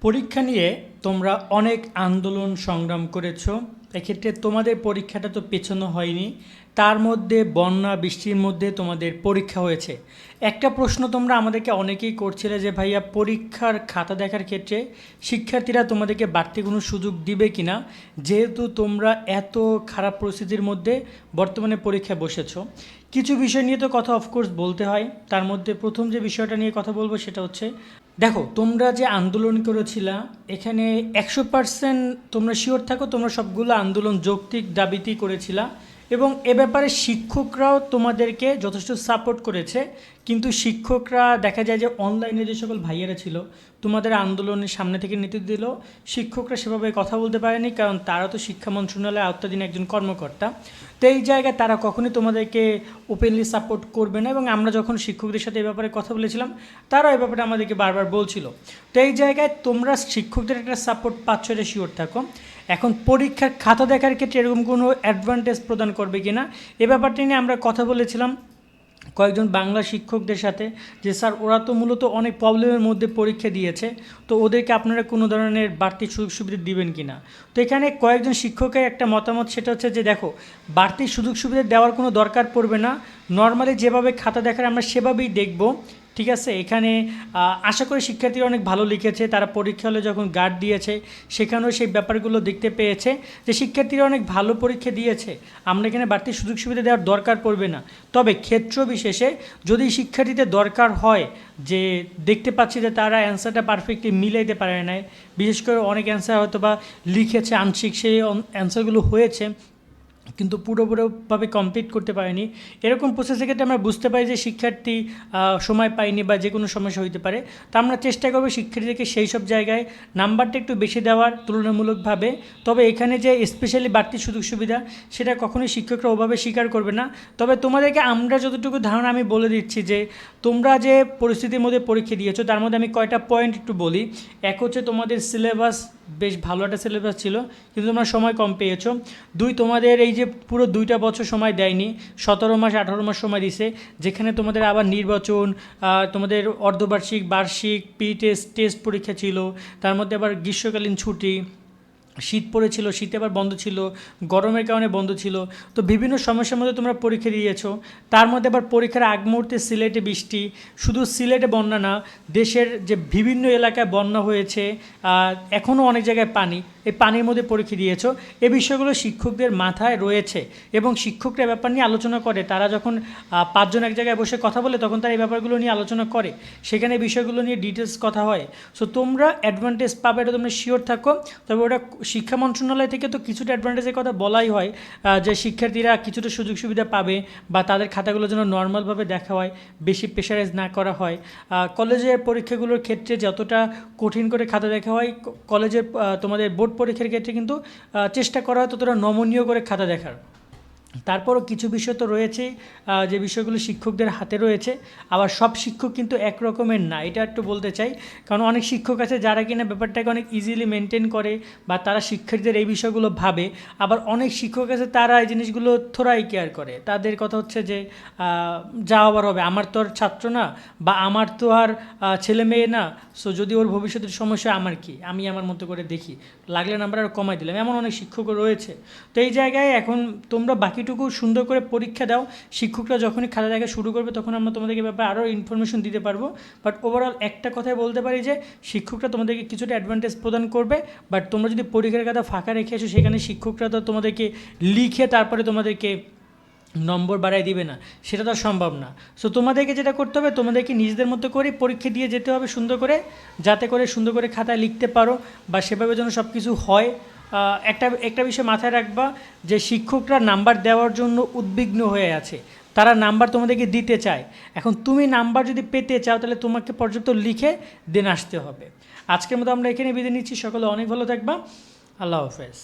পরীক্ষা নিয়ে তোমরা অনেক আন্দোলন সংগ্রাম করেছ। এক্ষেত্রে তোমাদের পরীক্ষাটা তো পেছনো হয়নি। তার মধ্যে বন্যা, বৃষ্টির মধ্যে তোমাদের পরীক্ষা হয়েছে। একটা প্রশ্ন তোমরা আমাদেরকে অনেকেই করছিলে যে, ভাইয়া, পরীক্ষার খাতা দেখার ক্ষেত্রে শিক্ষার্থীরা তোমাদেরকে বাড়তি কোনো সুযোগ দিবে কি না যেহেতু তোমরা এত খারাপ পরিস্থিতির মধ্যে বর্তমানে পরীক্ষায় বসেছ। কিছু বিষয় নিয়ে তো কথা অফকোর্স বলতে হয়। তার মধ্যে প্রথম যে বিষয়টা নিয়ে কথা বলব সেটা হচ্ছে দেখো, তোমরা যে আন্দোলন করেছিলা, এখানে একশো পার্সেন্ট তোমরা শিওর থাকো, তোমরা সবগুলো আন্দোলন যৌক্তিক দাবিতেই করেছিলা এবং এ ব্যাপারে শিক্ষকরাও তোমাদেরকে যথেষ্ট সাপোর্ট করেছে। কিন্তু শিক্ষকরা দেখা যায় যে অনলাইনে যে সকল ভাইয়েরা ছিল, তোমাদের আন্দোলনের সামনে থেকে নেতৃত্ব দিল। শিক্ষকরা সেভাবে কথা বলতে পারেনি, কারণ তারা তো শিক্ষা মন্ত্রণালয়ে আওতাধীন একজন কর্মকর্তা। তো এই জায়গায় তারা কখনোই তোমাদেরকে ওপেনলি সাপোর্ট করবে না এবং আমরা যখন শিক্ষকদের সাথে এ ব্যাপারে কথা বলেছিলাম, তারা এই ব্যাপারে আমাদেরকে বারবার বলছিল। তো এই জায়গায় তোমরা শিক্ষকদের একটা সাপোর্ট পাচ্ছ এটা শিওর থাকো। এখন পরীক্ষার খাতা দেখার ক্ষেত্রে এরকম কোনো অ্যাডভান্টেজ প্রদান করবে কি না এ ব্যাপারটি নিয়ে আমরা কথা বলেছিলাম। কয়েকজন বাংলা শিক্ষকদের সাথে যে, স্যার, ওরা তো মূলত অনেক প্রবলেমের মধ্যে পরীক্ষা দিয়েছে, তো ওদেরকে আপনারা কোনো ধরনের বাড়তি সুযোগ সুবিধা দিবেন কি না? তো এখানে কয়েকজন শিক্ষকের একটা মতামত সেটা হচ্ছে যে, দেখো, বাড়তি সুযোগ সুবিধা দেওয়ার কোনো দরকার পড়বে না। নর্মালি যেভাবে খাতা দেখার আমরা সেভাবেই দেখব ঠিক আছে? এখানে আশা করি শিক্ষার্থীরা অনেক ভালো লিখেছে। তারা পরীক্ষা হলে যখন গার্ড দিয়েছে, সেখানেও সেই ব্যাপারগুলো দেখতে পেয়েছে যে শিক্ষার্থীরা অনেক ভালো পরীক্ষা দিয়েছে। আমরা এখানে বাড়তি সুযোগ সুবিধা দেওয়ার দরকার পড়বে না। তবে ক্ষেত্র বিশেষে যদি শিক্ষার্থীদের দরকার হয় যে দেখতে পাচ্ছি যে তারা অ্যান্সারটা পারফেক্টলি মিলাইতে পারে নাই, বিশেষ করে অনেক অ্যান্সার হয়তো বা লিখেছে, আংশিক সেই অ্যান্সারগুলো হয়েছে কিন্তু পুরোপুরোভাবে কমপ্লিট করতে পারেনি। এরকম প্রসেসের ক্ষেত্রে আমরা বুঝতে পারি যে শিক্ষার্থী সময় পায়নি বা যে কোনো সমস্যা হইতে পারে। তা আমরা চেষ্টা করব শিক্ষার্থীদেরকে সেই সব জায়গায় নাম্বারটা একটু বেশি দেওয়ার তুলনামূলকভাবে। তবে এখানে যে স্পেশালি বাড়তি সুযোগ সুবিধা, সেটা কখনোই শিক্ষকরা ওভাবে স্বীকার করবে না। তবে তোমাদেরকে আমরা যতটুকু ধারণা আমি বলে দিচ্ছি যে, তোমরা যে পরিস্থিতির মধ্যে পরীক্ষা দিয়েছ, তার মধ্যে আমি কয়টা পয়েন্ট একটু বলি। এক হচ্ছে তোমাদের সিলেবাস বেশ ভালো একটা সিলেবাস ছিল, কিন্তু তোমরা সময় কম পেয়েছ। দুই, তোমাদের এই যে পুরো দুইটা বছর সময় দেয়নি, সতেরো মাস, আঠারো মাস সময় দিছে, যেখানে তোমাদের আবার নির্বাচন তোমাদের অর্ধবার্ষিক, বার্ষিক পি টেস্ট টেস্ট পরীক্ষা ছিল, তার মধ্যে আবার গ্রীষ্মকালীন ছুটি শীত পড়েছিল, শীতে আবার বন্ধ ছিল, গরমের কারণে বন্ধ ছিল। তো বিভিন্ন সমস্যার মধ্যে তোমরা পরীক্ষা দিয়েছ। তার মধ্যে আবার পরীক্ষার আগ মুহূর্তে সিলেটে বৃষ্টি, শুধু সিলেটে বন্যা না, দেশের যে বিভিন্ন এলাকায় বন্যা হয়েছে এখনও অনেক জায়গায় পানি। এই পানির মধ্যে পরীক্ষা দিয়েছ। এ বিষয়গুলো শিক্ষকদের মাথায় রয়েছে এবং শিক্ষকরা ব্যাপার নিয়ে আলোচনা করে। তারা যখন পাঁচজন এক জায়গায় বসে কথা বলে তখন তারা এই ব্যাপারগুলো নিয়ে আলোচনা করে। সেখানে বিষয়গুলো নিয়ে ডিটেলস কথা হয়। সো তোমরা অ্যাডভান্টেজ পাবে এটা তোমরা শিওর থাকো। তবে ওটা শিক্ষা মন্ত্রণালয় থেকে তো কিছুটা অ্যাডভান্টেজের কথা বলাই হয় যে শিক্ষার্থীরা কিছুটা সুযোগ সুবিধা পাবে বা তাদের খাতাগুলো যেন নর্মালভাবে দেখা হয়, বেশি প্রেশারাইজ না করা হয়। কলেজের পরীক্ষাগুলোর ক্ষেত্রে যতটা কঠিন করে খাতা দেখা হয় কলেজের তোমাদের বোর্ড পরীক্ষার ক্ষেত্রে কিন্তু চেষ্টা করা হয় ততটা নমনীয় করে খাতা দেখার। তারপরও কিছু বিষয় তো রয়েছেই আহ, যে বিষয়গুলো শিক্ষকদের হাতে রয়েছে আবার সব শিক্ষক কিন্তু এক রকমের না এটা একটু বলতে চাই কারণ অনেক শিক্ষক আছে যারা কিনা ব্যাপারটাকে অনেক ইজিলি মেনটেন করে বা তারা শিক্ষার্থীদের এই বিষয়গুলো ভাবে আবার অনেক শিক্ষক আছে তারা এই জিনিসগুলো থোড়াই কেয়ার করে তাদের কথা হচ্ছে যে যা আবার হবে আমার তো আর ছাত্র না বা আমার তো আর ছেলে মেয়ে না সো যদি ওর ভবিষ্যতের সমস্যা আমার কি আমি আমার মতো করে দেখি লাগলে নাম্বার আর কমাই দিলাম এমন অনেক শিক্ষকও রয়েছে তো এই জায়গায় এখন তোমরা বাকিটুকু সুন্দর করে পরীক্ষা দাও। শিক্ষকরা যখনই খাতা দেখা শুরু করবে, তখন আমরা তোমাদেরকে ব্যাপারে আরও ইনফরমেশন দিতে পারব। বাট ওভারঅল একটা কথাই বলতে পারি যে, শিক্ষকরা তোমাদেরকে কিছুটা অ্যাডভান্টেজ প্রদান করবে। বাট তোমরা যদি পরীক্ষার কথা ফাঁকা রেখে এসো, সেখানে শিক্ষকরা তো তোমাদেরকে লিখে তারপরে তোমাদেরকে নম্বর বাড়াই দিবে না, সেটা তো সম্ভব না। সো তোমাদেরকে যেটা করতে হবে, তোমাদেরকে নিজেদের মতো করে পরীক্ষা দিয়ে যেতে হবে সুন্দর করে, যাতে করে সুন্দর করে খাতায় লিখতে পারো বা সেভাবে যেন সব কিছু হয় একটা একটা বিষয় মাথায় রাখবা যে শিক্ষকরা নাম্বার দেওয়ার জন্য উদ্বিগ্ন হয়ে আছে। তারা নাম্বার তোমাদেরকে দিতে চায়। এখন তুমি নাম্বার যদি পেতে চাও, তাহলে তোমাকে পর্যাপ্ত লিখে দেন আসতে হবে। আজকের মতো আমরা এখানে বিদায় নিচ্ছি। সকলে অনেক ভালো থাকবা। আল্লাহ হাফেজ।